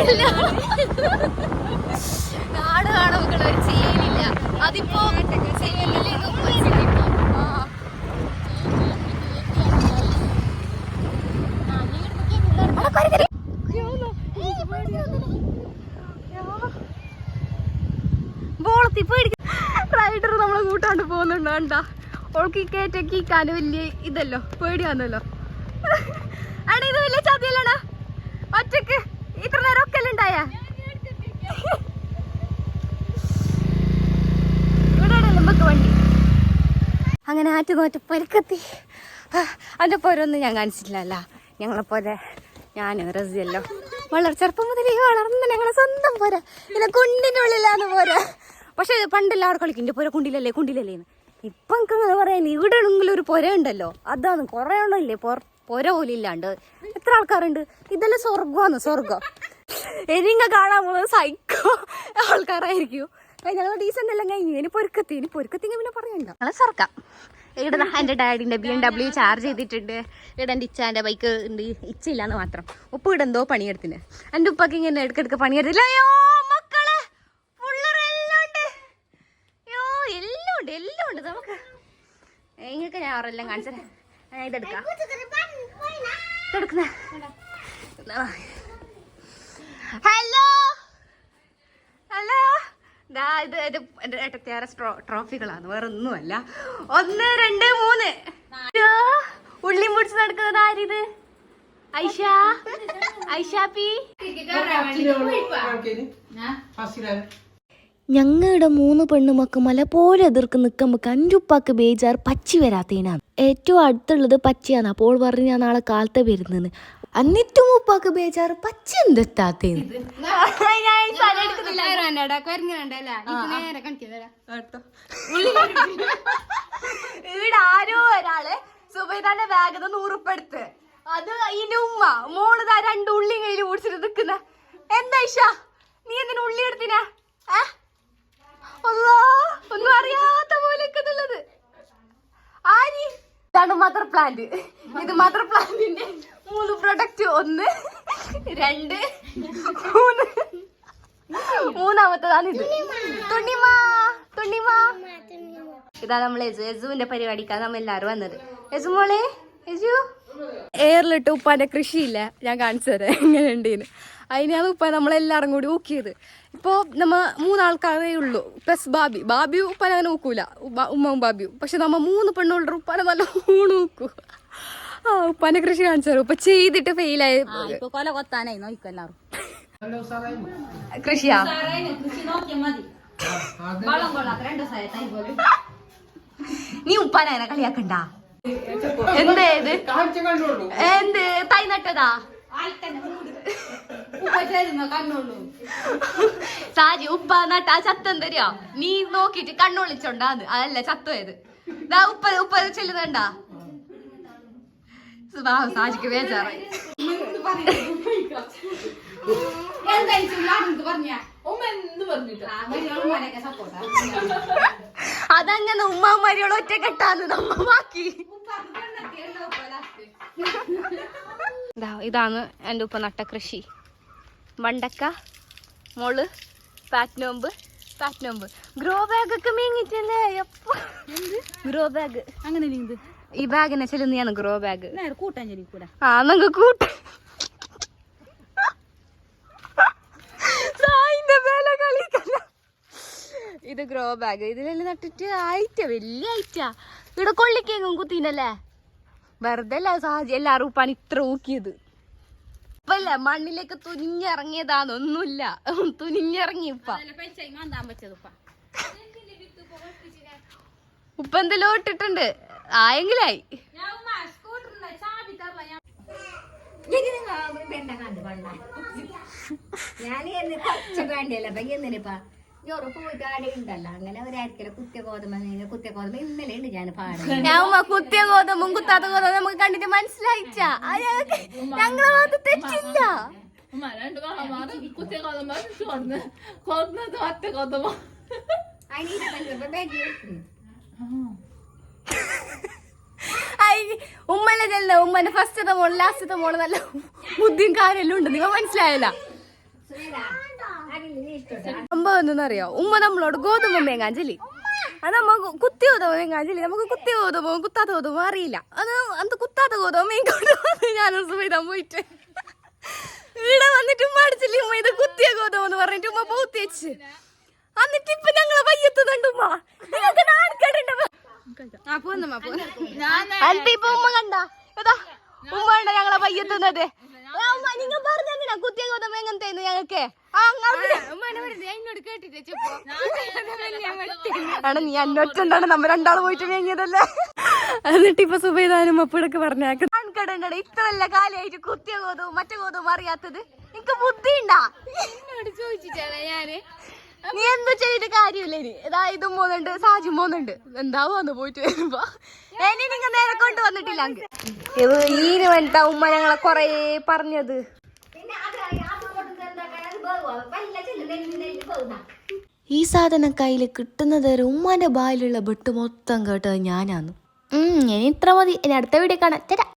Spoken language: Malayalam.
എത്തിയല്ലോ നാട് കാണാൻ ഒരു ചെയ്യലില്ല. അതിപ്പോ റൈഡർ നമ്മളെ കൂട്ടാണ്ട് പോകുന്നുണ്ട്. കണ്ടാ? ഓൾക്ക് ഈ കയറ്റൊക്കെ ഈ കാൽ ഇതല്ലോ. പേടിയാന്നല്ലോ. അണ ഇത് വലിയ ചതിയല്ലടാ. ഒറ്റയ്ക്ക്. ഇത്ര നേരം ഒക്കെ ഉണ്ടായ? നമുക്ക് ആറ്റു നോറ്റ പരുക്കത്തി. അതിന്റെ പോരൊന്നും ഞാൻ കാണിച്ചിട്ടില്ലല്ല. ഞങ്ങളെപ്പോലെ ഞാൻ റസിയല്ലോ. വളരെ ചെറുപ്പം മുതലേ വളർന്ന് ഞങ്ങളെ സ്വന്തം പോരാ. ഇല്ല കുണ്ടിന്റെ ഉള്ളിലാന്ന് പോരാ. പക്ഷെ പണ്ടെല്ലാവരും കളിക്കും. എന്റെ പോര കുണ്ടിലല്ലേ കുണ്ടിലല്ലേ ഇപ്പം അങ്ങനെ പറയാൻ ഇവിടെ ഒരു പുര ഉണ്ടല്ലോ അതാണ് കുറേ ഉണ്ടല്ലേ പൊറ പുര പോലും ഇല്ലാണ്ട്. എത്ര ആൾക്കാരുണ്ട്? ഇതെല്ലാം സ്വർഗമാണ് സ്വർഗം എനിങ്ങ കാണാൻ പോകുന്നത് സൈക്കോ ആൾക്കാരായിരിക്കും. ഞങ്ങൾ ഡീസന്റ് എല്ലാം കഴിഞ്ഞു. ഇനി പൊരുക്കത്തി ഇനി പൊരുക്കത്തിങ്ങ പിന്നെ പറയണ്ട. ഞങ്ങളെ സ്വർഗം ഇവിടെ എന്റെ ഡാഡിന്റെ ബി എം ഡബ്ല്യു ചാർജ് ചെയ്തിട്ടുണ്ട്. ഇവിടെ എന്റെ ഇച്ചാന്റെ ബൈക്ക് ഉണ്ട്. ഇച്ചയില്ലാന്ന് മാത്രം. ഉപ്പ് ഇവിടെ എന്തോ പണിയെടുത്തിന്. എന്റെ ഉപ്പൊക്കെ ഇങ്ങനെ ഇടയ്ക്കിടയ്ക്ക് പണിയെടുത്തില്ല അയ്യോ മക്കളെ അയ്യോ എല്ലാം ഉണ്ട് എല്ലാം ഉണ്ട് നമുക്ക്. ഞാൻ അവരെല്ലാം കാണിച്ചത് ഞാൻ ഇതെടുക്കാം. ഹലോ? ഹലോ? ദാ ഇത് ഇത് എന്റെ ഏട്ടത്തിയാറെ ട്രോഫികളാണ്. വേറെ ഒന്നുമല്ല ഒന്ന് രണ്ട് മൂന്ന്. ഉള്ളി മുടിച്ച് നടക്കുന്നത് ആരിത്? ഐഷ? ഐഷാ പി ഞങ്ങളുടെ മൂന്ന് പെണ്ണുമക്ക് മല പോലെ എതിർക്ക് നിൽക്കുമ്പോൾ കഞ്ചുപ്പാക്ക് ബേജാർ പച്ചി വരാത്തേനാണ്. ഏറ്റവും അടുത്തുള്ളത് പച്ചയാണ്. അപ്പോൾ പറഞ്ഞ് ഞാൻ നാളെ കാലത്തെ വരുന്നെന്ന്. എന്നിട്ടും ഉപ്പാക്ക് ബേജാർ പച്ച എന്തെത്താത്തേന്ന്? ഇവിടെ ആരോ ഒരാൾ സുബൈദാന്റെ ബാഗിന്ന് നൂറുപ്പെടുത്ത്. അത് ഇതിന്റെ ഉമ്മ. മോൾ ദാ രണ്ട് ഉള്ളി കയ്യിൽ ഓടിച്ചിട്ട് നിക്കുന്ന. എന്താ ഇഷ നീ എന്തിനു ഉള്ളി എടുത്തിനാ? ഏ? അല്ലാ, ഒന്നും അറിയാത്ത പോലെ നിൽക്കുന്നുള്ളത് ആരി ഇതാണ് മദർ പ്ലാന്റ് ഇത് മദർ പ്ലാന്റിന്റെ മൂന്ന് പ്രൊഡക്റ്റ് ഒന്ന് രണ്ട് മൂന്ന്. മൂന്നാമത്തതാണ് ഇത്. തുണിമാ തുണിമാ ഇതാ നമ്മൾ യജു യജുവിന്റെ പരിപാടിക്കാണ് നമ്മ എല്ലാരും വന്നത്. യജു മോളെ യജു എയറിലിട്ട് ഉപ്പാന്റെ കൃഷിയില്ല. ഞാൻ കാണിച്ചു തരാം എങ്ങനെ ഉണ്ടെന്ന് അതിനാണ് ഉപ്പ നമ്മളെല്ലാവരും കൂടി ഊക്കിയത്. ഇപ്പോൾ നമ്മൾ മൂന്നാൾക്കാരേ ഉള്ളൂ. പ്ലസ് ബാബി. ബാബി ഉപ്പാൻ അങ്ങനെ ഊക്കൂല. ഉമ്മ- ഉമ്മവും ബാബിയും. പക്ഷെ നമ്മൾ മൂന്ന് പെണ്ണുള്ള ഉപ്പാനെ നല്ല ഊണ് ഊക്കൂ. ആ ഉപ്പാന്റെ കൃഷി കാണിച്ചു തരും. ഉപ്പ ചെയ്തിട്ട് ഫെയിലായി കൊല കൊത്താനായി. നോക്കും എല്ലാവരും. കൃഷിയാ? നീ ഉപ്പാനെ കളിയാക്കണ്ട? എന്തേ ഇത്? എന്ത്? തൈ നട്ടതാ സാരി ഉപ്പ നട്ട ആ ചത്തം തരിക നീ നോക്കിട്ട് കണ്ണൊളിച്ചോണ്ടാന്ന് അതല്ല ചത്തോയത്. ദാ ഉപ്പ ഉപ്പ ചെല്ലുന്നുണ്ട? സാജിക്ക് ബേജാറായി. അതങ്ങനെ ഉമ്മാമാരിയോട് ഒറ്റ കെട്ടാന്ന് നമ്മ ബാക്കി. ഇതാണ് എന്റെ ഉപ്പ നട്ട കൃഷി. വണ്ടക്ക മോൾ പാറ്റ്നോമ്പ് പാറ്റ്നോമ്പ്. ഗ്രോ ബാഗ് ഒക്കെ മീങ്ങിട്ടല്ലേ എപ്പോ? ഗ്രോ ബാഗ് അങ്ങനെ ഈ ബാഗിനെ ചെല്ലുന്നതാണ് ഗ്രോ ബാഗ് കൂട്ടാൻ ചെല്ലി ആ നമുക്ക് കൂട്ട. ഇത് ഗ്രോ ബാഗ് ഇതിലെല്ലാം നട്ടിട്ട് ആയിട്ട വലിയ ആയിട്ട ഇവിടെ കൊള്ളിക്കേങ്ങും കുത്തീനല്ലേ? വെറുതെ അല്ല സാഹചര്യം എല്ലാവരും ഉപ്പാൻ ഇത്ര ഊക്കിയത്. ഇപ്പല്ല മണ്ണിലേക്ക് തുനിഞ്ഞിറങ്ങിയതാന്നൊന്നുമില്ല. തുനിഞ്ഞിറങ്ങി ഉപ്പ. ഉപ്പ എന്തെല്ലോ ഇട്ടിട്ടുണ്ട്. ആയെങ്കിലായി. ഞാൻ വേണ്ടിയല്ല അപ്പൊ എന്തിനിപ്പാ ചോറ് പോയിട്ട് ആടെ ഉണ്ടല്ലോ അങ്ങനെ ഒരായിരിക്കല കുത്തിയ ഗോതമ്പ് കുത്തിയ ഗോതമ്പ് ഇന്നലെ ഉണ്ട് ഞാൻ പാടുന്നത് കുത്തിയ ഗോതമ്പും കുത്താത്ത ഗോതമ്പും നമുക്ക് കണ്ടിട്ട് മനസ്സിലായിച്ച ഞങ്ങളെ ഭാഗത്ത് തെറ്റില്ല. ഐ, ഉമ്മല്ലേ ചെല്ല ഉമ്മന്റെ ഫസ്റ്റത്തെ മോൾ ലാസ്റ്റത്തെ മോൾ നല്ല ബുദ്ധിയും കാര്യമെല്ലാം ഉണ്ട്. നിങ്ങൾ മനസ്സിലായല്ല? എന്തെന്നറിയോ? ഉമ്മ നമ്മളോട് ഗോതമ്പ് മേങ്ങാൻ ചൊല്ലി അത് നമ്മ കുത്തി ഗോതമ്പ് മേങ്ങാൻ ചൊല്ലി നമുക്ക് കുത്തി ഗോതമ്പോ കുത്താത്ത ഗോതമ്പോ അറിയില്ല. അത് അത് കുത്താത്ത ഗോതമ്പ് മേങ്ങോട്ട് ഞാൻ സുമൈതാൻ പോയിട്ട്. ഇവിടെ വന്നിട്ട് ഉമ്മ അടിച്ചില്ല ഉമ്മ? ഇത് കുത്തിയ ഗോതമ്പ് എന്ന് പറഞ്ഞിട്ട് ഉമ്മ പൂത്തി വെച്ച്. എന്നിട്ട് ഇപ്പൊ ഞങ്ങളെ പയ്യത്തുന്നുണ്ട് ഉമ്മ. നിങ്ങൾക്ക് നാണക്കേടുണ്ട് അല്പ ഇപ്പൊ ഉമ്മ കണ്ട? ഏതാ ഉമ്മ കണ്ട ഞങ്ങളെ പയ്യത്തുന്നത് ഉമ്മ നിങ്ങൾ പറഞ്ഞെന്തിനാ കുത്തിയ ഗോതമ്പ് എങ്ങനത്തെ ഞങ്ങൾക്ക്? ആണ് നീ അന്നൊറ്റുണ്ടാണ് നമ്മ രണ്ടാൾ പോയിട്ട് വേങ്ങിയതല്ലേ? എന്നിട്ട് ഇപ്പൊ സുബൈദാനും അപ്പോഴൊക്കെ പറഞ്ഞാൽ കടണ്ടട ഇത്ര നല്ല കാലായിട്ട് കുത്തിയ ഗോതവും മറ്റേ ഗോതവും അറിയാത്തത്? നിനക്ക് ബുദ്ധി ഉണ്ടാ നീ എന്തു ചെയ്തിട്ട് കാര്യമില്ല ഇനി. ഇതാ ഇതും പോകുന്നുണ്ട് സാജും പോകുന്നുണ്ട്. എന്താവുന്ന് പോയിട്ട് വരുമ്പോ? ഇനി നിങ്ങൾ നേരെ കൊണ്ട് വന്നിട്ടില്ല ഈന് വേണ്ട ഉമ്മ ഞങ്ങളെ കൊറേ പറഞ്ഞത്. ഈ സാധനം കയ്യിൽ കിട്ടുന്നത് വരെ ഉമ്മാന്റെ ബായിലുള്ള ബെട്ട് മൊത്തം കേട്ടത് ഞാനാന്ന്. ഇനി ഇത്ര മതി. ഇനി അടുത്ത വീഡിയോ കാണാം. തരാം